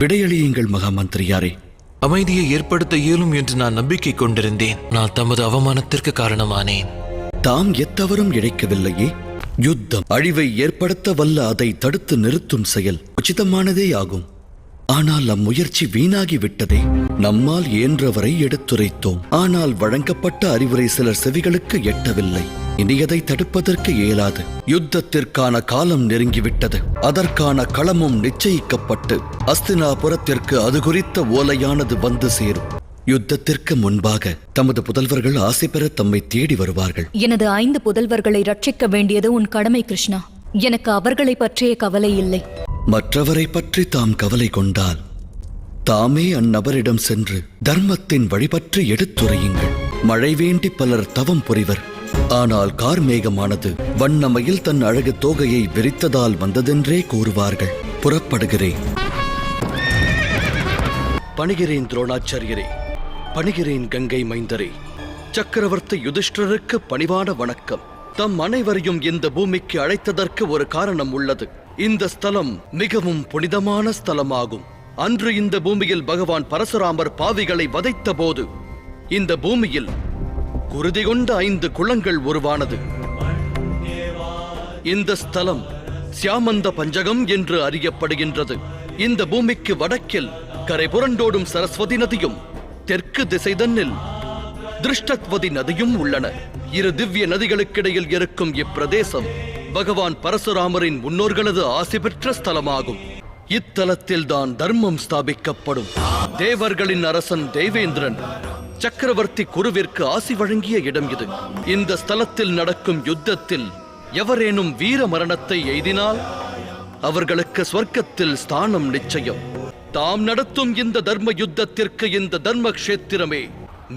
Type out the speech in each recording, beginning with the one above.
விடையளியுங்கள் மகாமந்திரியாரே. அமைதியை ஏற்படுத்த இயலும் என்று நான் நம்பிக்கை கொண்டிருந்தேன். நான் தமது அவமானத்திற்கு காரணமானேன். தாம் எத்தவரும் இழைக்கவில்லையே. யுத்தம் அழிவை ஏற்படுத்த வல்ல அதை தடுத்து நிறுத்தும் செயல் உச்சிதமானதே ஆகும். ஆனால் அம்முயற்சி வீணாகி விட்டதே. நம்மால் இயன்றவரை எடுத்துரைத்தோம். ஆனால் வழங்கப்பட்ட அறிவுரை சிலர் செவிகளுக்கு எட்டவில்லை. இனி அதை தடுப்பதற்கு இயலாது. யுத்தத்திற்கான காலம் நெருங்கிவிட்டது. அதற்கான களமும் நிச்சயிக்கப்பட்டு அஸ்தினாபுரத்திற்கு அது குறித்த ஓலையானது வந்து சேரும். யுத்தத்திற்கு முன்பாக தமது புதல்வர்கள் ஆசை பெற தம்மை தேடி வருவார்கள். எனது ஐந்து புதல்வர்களை ரட்சிக்க வேண்டியது உன் கடமை கிருஷ்ணா. எனக்கு அவர்களை பற்றிய கவலை இல்லை. மற்றவரை பற்றி தாம் கவலை கொண்டால் தாமே அந்நபரிடம் சென்று தர்மத்தின் வழிபற்றி எடுத்துரையுங்கள். மழை வேண்டி பலர் தவம் புரிவர். ஆனால் கார்மேகமானது வண்ணமையில் தன் அழகு தோகையை விரித்ததால் வந்ததென்றே கூறுவார்கள். புறப்படுகிறேன். பணிகிறேன் துரோணாச்சாரியரே. பணிகிறேன் கங்கை மைந்தரே. சக்கரவர்த்தி யுதிஷ்டருக்கு பணிவான வணக்கம். தம் அனைவரையும் இந்த பூமிக்கு அழைத்ததற்கு ஒரு காரணம் உள்ளது. இந்த ஸ்தலம் மிகவும் புனிதமான ஸ்தலமாகும். அன்று இந்த பூமியில் பகவான் பரசுராமர் பாவிகளை வதைத்த போது இந்த பூமியில் குருதி கொண்ட ஐந்து குளங்கள் உருவானது. இந்த ஸ்தலம் சியாமந்த பஞ்சகம் என்று அறியப்படுகின்றது. இந்த பூமிக்கு வடக்கில் கரை புரண்டோடும் சரஸ்வதி நதியும் தெற்கு திசை தன்னில் திருஷ்டத்வதி நதியும் உள்ளன. இரு திவ்ய நதிகளுக்கிடையில் இருக்கும் இப்பிரதேசம் பகவான் பரசுராமரின் முன்னோர்களது ஆசி பெற்ற ஸ்தலமாகும். இத்தலத்தில் தான் தர்மம் ஸ்தாபிக்கப்படும். தேவர்களின் அரசன் தேவேந்திரன் சக்கரவர்த்தி குருவிற்கு ஆசி வழங்கிய இடம் இது. இந்த ஸ்தலத்தில் நடக்கும் யுத்தத்தில் எவரேனும் வீர மரணத்தை எய்தினால் அவர்களுக்கு ஸ்வர்க்கத்தில் ஸ்தானம் நிச்சயம். தாம் நடத்தும் இந்த தர்ம யுத்தத்திற்கு இந்த தர்ம கஷேத்திரமே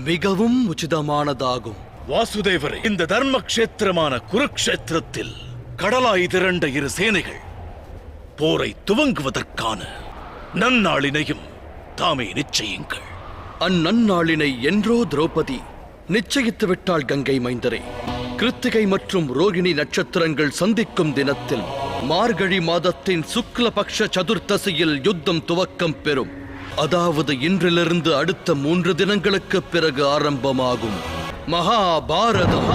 மிகவும் உச்சிதமானதாகும். வாசுதேவரே இந்த தர்ம கஷேத்திரமான குருக்ஷேத்திரத்தில் கடலாய் திரண்ட இரு சேனைகள் போரை துவங்குவதற்கான நன்னாளினையும் தாமே நிச்சயிங்கள் அந்நன்னாளினை என்றோ திரௌபதி நிச்சயித்து விட்டாள் கங்கை மைந்தரே. கிருத்திகை மற்றும் ரோகிணி நட்சத்திரங்கள் சந்திக்கும் தினத்தில் மார்கழி மாதத்தின் சுக்லபக்ஷ சதுர்த்தசியில் யுத்தம் துவக்கம் பெறும். அதாவது இன்றிலிருந்து அடுத்த மூன்று தினங்களுக்கு பிறகு ஆரம்பமாகும். மகாபாரதம்.